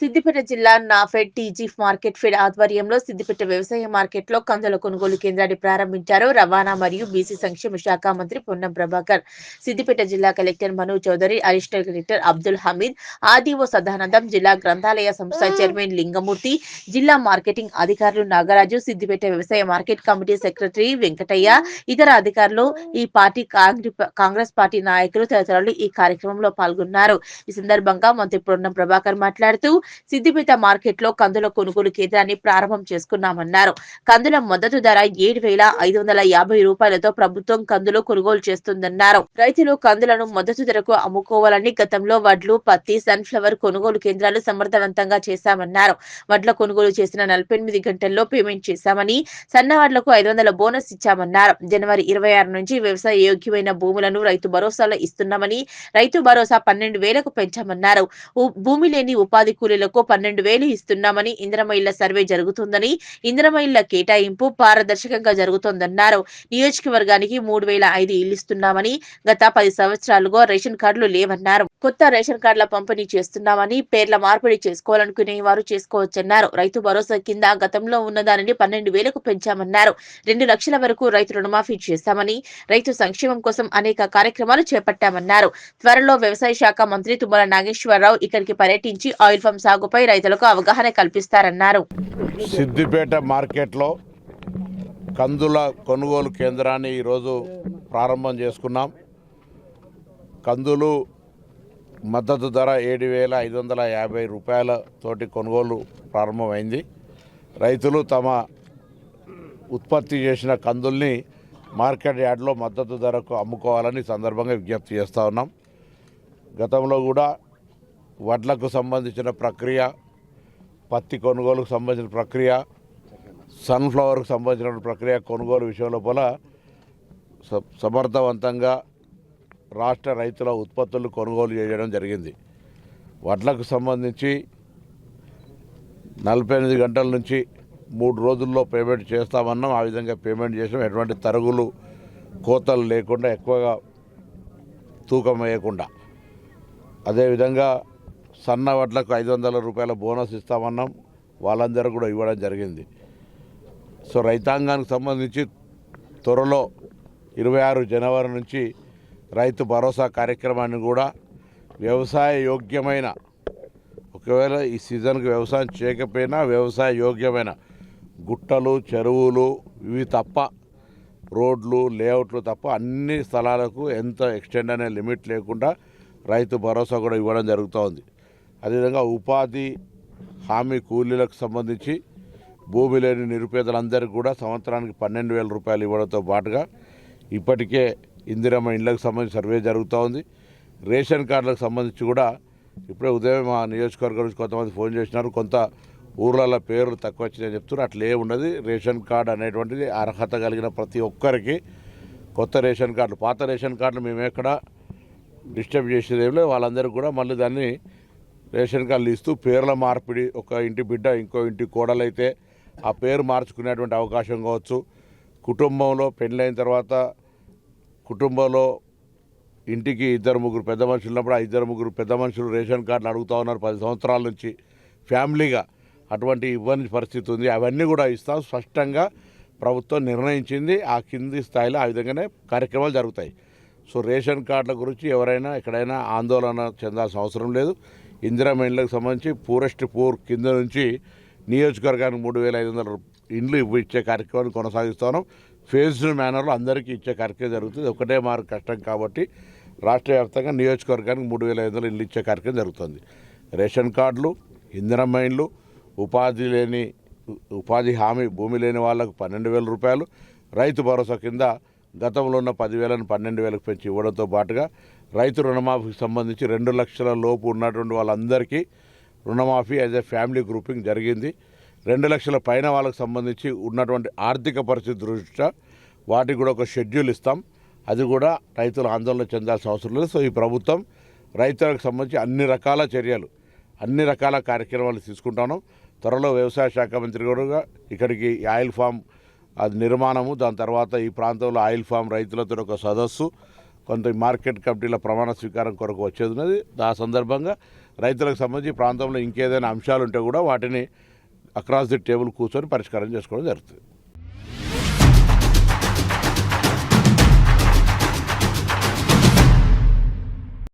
సిద్దిపేట జిల్లా NAFED TG market fed ఆధ్వర్యంలో సిద్దిపేట వ్యవసాయ మార్కెట్లో కందుల కొనుగోలు కేంద్రాన్ని ప్రారంభించారు రవాణా మరియు బీసీ సంక్షేమ శాఖ మంత్రి పొన్నం ప్రభాకర్. సిద్దిపేట జిల్లా collector Manu Chaudhary additional collector Abdul Hameed ఆదిఓ Sadanandam జిల్లా గ్రంథాలయ సంస్థ చైర్మన్ లింగమూర్తి జిల్లా మార్కెటింగ్ అధికారులు నాగరాజు సిద్దిపేట వ్యవసాయ మార్కెట్ కమిటీ సెక్రటరీ వెంకటయ్య ఇతర అధికారులు ఈ పార్టీ కాంగ్రె- కాంగ్రెస్ పార్టీ నాయకులు తదితరులు ఈ కార్యక్రమంలో పాల్గొన్నారు. ఈ సందర్భంగా మంత్రి పొన్నం ప్రభాకర్ మాట్లాడుతూ సిద్దిపేట మార్కెట్లో కందుల కొనుగోలు కేంద్రాన్ని ప్రారంభం చేసుకున్నామన్నారు. కందుల మద్దతు ధర ఏడు వేల ఐదు వందల యాభై రూపాయలతో ప్రభుత్వం కందులు కొనుగోలు చేస్తుందన్నారు. రైతులు కందులను మద్దతు ధరకు అమ్ముకోవాలని గతంలో వడ్లు పత్తి సన్ ఫ్లవర్ కొనుగోలు కేంద్రాలు సమర్థవంతంగా చేశామన్నారు. వడ్ల కొనుగోలు చేసిన నలభై ఎనిమిది గంటల్లో పేమెంట్ చేశామని సన్న వడ్లకు ఐదు వందల బోనస్ ఇచ్చామన్నారు. జనవరి ఇరవై ఆరు నుంచి వ్యవసాయ యోగ్యమైన భూములను రైతు భరోసాలో ఇస్తున్నామని రైతు భరోసా పన్నెండు వేలకు పెంచామన్నారు. భూమి లేని ఉపాధి కూలీలకు పన్నెండు వేలు ఇస్తున్నామని ఇంద్రమ ఇళ్ళ సర్వే జరుగుతుందని ఇంద్రమైళ్ళ కేటాయింపు పారదర్శకంగా జరుగుతోందన్నారు. నియోజకవర్గానికి మూడు వేల ఐదు ఇల్లు ఇస్తున్నామని గత పది సంవత్సరాలుగా రేషన్ కార్డులు లేవన్నారు. కొత్త రేషన్ కార్డుల పంపిణీ చేస్తున్నామని పేర్ల మార్పిడి చేసుకోవాలనుకునే వారు చేసుకోవచ్చన్నారు. రైతు భరోసా కింద గతంలో ఉన్న దానిని పన్నెండు వేలకు పెంచామన్నారు. రెండు లక్షల వరకు రైతు రుణమాఫీ చేస్తామని రైతు సంక్షేమం కోసం అనేక కార్యక్రమాలు చేపట్టామన్నారు. త్వరలో వ్యవసాయ శాఖ మంత్రి తుమ్మల నాగేశ్వరరావు ఇక్కడికి పర్యటించి ఆయిల్ ఫామ్ సాగుపై రైతులకు అవగాహన కల్పిస్తారన్నారు. సిద్దిపేట మార్కెట్లో కందుల కొనుగోలు కేంద్రాన్ని ఈరోజు ప్రారంభం చేసుకున్నాం. కందులు మద్దతు ధర ఏడు వేల ఐదు వందల యాభై రూపాయలతోటి కొనుగోలు ప్రారంభమైంది. రైతులు తమ ఉత్పత్తి చేసిన కందుల్ని మార్కెట్ యార్డ్లో మద్దతు ధరకు అమ్ముకోవాలని సందర్భంగా విజ్ఞప్తి చేస్తూ ఉన్నాం. గతంలో కూడా వడ్లకు సంబంధించిన ప్రక్రియ పత్తి కొనుగోలుకు సంబంధించిన ప్రక్రియ సన్ఫ్లవర్కు సంబంధించిన ప్రక్రియ కొనుగోలు విషయం లోపల స- సమర్థవంతంగా రాష్ట్ర రైతుల ఉత్పత్తులు కొనుగోలు చేయడం జరిగింది. వడ్లకు సంబంధించి నలభై ఎనిమిది గంటల నుంచి మూడు రోజుల్లో పేమెంట్ చేస్తామన్నాం. ఆ విధంగా పేమెంట్ చేసాం ఎటువంటి తరుగులు కోతలు లేకుండా ఎక్కువగా తూకం వేయకుండా. అదేవిధంగా సన్న వడ్లకు ఐదు వందల రూపాయల బోనస్ ఇస్తామన్నాం. వాళ్ళందరూ కూడా ఇవ్వడం జరిగింది. సో రైతాంగానికి సంబంధించి త్వరలో ఇరవై ఆరు జనవరి నుంచి రైతు భరోసా కార్యక్రమాన్ని కూడా వ్యవసాయ యోగ్యమైన ఒకవేళ ఈ సీజన్కి వ్యవసాయం చేయకపోయినా వ్యవసాయ యోగ్యమైన గుట్టలు చెరువులు ఇవి తప్ప రోడ్లు లేఅవుట్లు తప్ప అన్ని స్థలాలకు ఎంత ఎక్స్టెండ్ అనే లిమిట్ లేకుండా రైతు భరోసా కూడా ఇవ్వడం జరుగుతూ ఉంది అదేవిధంగా ఉపాధి హామీ కూలీలకు సంబంధించి భూమి లేని నిరుపేదలందరికీ కూడా సంవత్సరానికి పన్నెండు వేల రూపాయలు ఇవ్వడంతో పాటుగా ఇప్పటికే ఇందిరమ్మ ఇండ్లకు సంబంధించి సర్వే జరుగుతూ ఉంది. రేషన్ కార్డులకు సంబంధించి కూడా ఇప్పుడే ఉదయం మా నియోజకవర్గం నుంచి కొంతమంది ఫోన్ చేసినారు. కొంత ఊర్లలో పేర్లు తక్కువ వచ్చినాయని చెప్తున్నారు. అట్లే ఉండదు రేషన్ కార్డు అనేటువంటిది అర్హత కలిగిన ప్రతి ఒక్కరికి కొత్త రేషన్ కార్డులు పాత రేషన్ కార్డులు మేము ఎక్కడ డిస్టర్బ్ చేసేది ఏం లేదు. వాళ్ళందరికీ కూడా మళ్ళీ దాన్ని రేషన్ కార్డులు ఇస్తూ పేర్ల మార్పిడి ఒక ఇంటి బిడ్డ ఇంకో ఇంటి కోడలైతే ఆ పేరు మార్చుకునేటువంటి అవకాశం కావచ్చు. కుటుంబంలో పెళ్ళైన తర్వాత కుటుంబంలో ఇంటికి ఇద్దరు ముగ్గురు పెద్ద మనుషులు ఉన్నప్పుడు ఆ ఇద్దరు ముగ్గురు పెద్ద మనుషులు రేషన్ కార్డులు అడుగుతూ ఉన్నారు పది సంవత్సరాల నుంచి. ఫ్యామిలీగా అటువంటి ఇవ్వని పరిస్థితి ఉంది. అవన్నీ కూడా ఇస్తాం. స్పష్టంగా ప్రభుత్వం నిర్ణయించింది. ఆ కింది స్థాయిలో ఆ విధంగానే కార్యక్రమాలు జరుగుతాయి. సో రేషన్ కార్డుల గురించి ఎవరైనా ఎక్కడైనా ఆందోళన చెందాల్సిన అవసరం లేదు. ఇందిరా ఇండ్లకు సంబంధించి పూరెస్ట్ పూర్ కింద నుంచి నియోజకవర్గానికి మూడు వేల ఐదు వందల ఇండ్లు ఇచ్చే కార్యక్రమాన్ని కొనసాగిస్తున్నాం. ఫేజ్డ్ మేనర్లో అందరికీ ఇచ్చే కార్యక్రమం జరుగుతుంది. ఒకటే మారు కష్టం కాబట్టి రాష్ట్ర వ్యాప్తంగా నియోజకవర్గానికి మూడు వేల ఐదు వందల ఇల్లు ఇచ్చే కార్యక్రమం జరుగుతుంది. రేషన్ కార్డులు ఇంధన ఇండ్లు ఉపాధి లేని ఉపాధి హామీ భూమి లేని వాళ్ళకు పన్నెండు వేల రూపాయలు రైతు భరోసా కింద గతంలో ఉన్న పదివేలను పన్నెండు వేలకు పెంచి ఇవ్వడంతో పాటుగా రైతు రుణమాఫీకి సంబంధించి రెండు లక్షల లోపు ఉన్నటువంటి వాళ్ళందరికీ రుణమాఫీ యాజ్ ఎ ఫ్యామిలీ గ్రూపింగ్ జరిగింది. రెండు లక్షల పైన వాళ్ళకి సంబంధించి ఉన్నటువంటి ఆర్థిక పరిస్థితి దృష్ట్యా వాటికి కూడా ఒక షెడ్యూల్ ఇస్తాం. అది కూడా రైతులు ఆందోళన చెందాల్సిన అవసరం లేదు. సో ఈ ప్రభుత్వం రైతులకు సంబంధించి అన్ని రకాల చర్యలు అన్ని రకాల కార్యక్రమాలు తీసుకుంటాను. త్వరలో వ్యవసాయ శాఖ మంత్రి కూడా ఇక్కడికి ఆయిల్ ఫామ్ అది నిర్మాణము. దాని తర్వాత ఈ ప్రాంతంలో ఆయిల్ ఫామ్ రైతులతో ఒక సదస్సు. కొంత మార్కెట్ కమిటీల ప్రమాణ స్వీకారం కొరకు వచ్చేది ఉన్నది ఆ సందర్భంగా రైతులకు సంబంధించి ఈ ప్రాంతంలో ఇంకేదైనా అంశాలు ఉంటే కూడా వాటిని అక్రాస్ ది టేబుల్ కూర్చొని పరిష్కారం చేసుకోవడం జరుగుతుంది.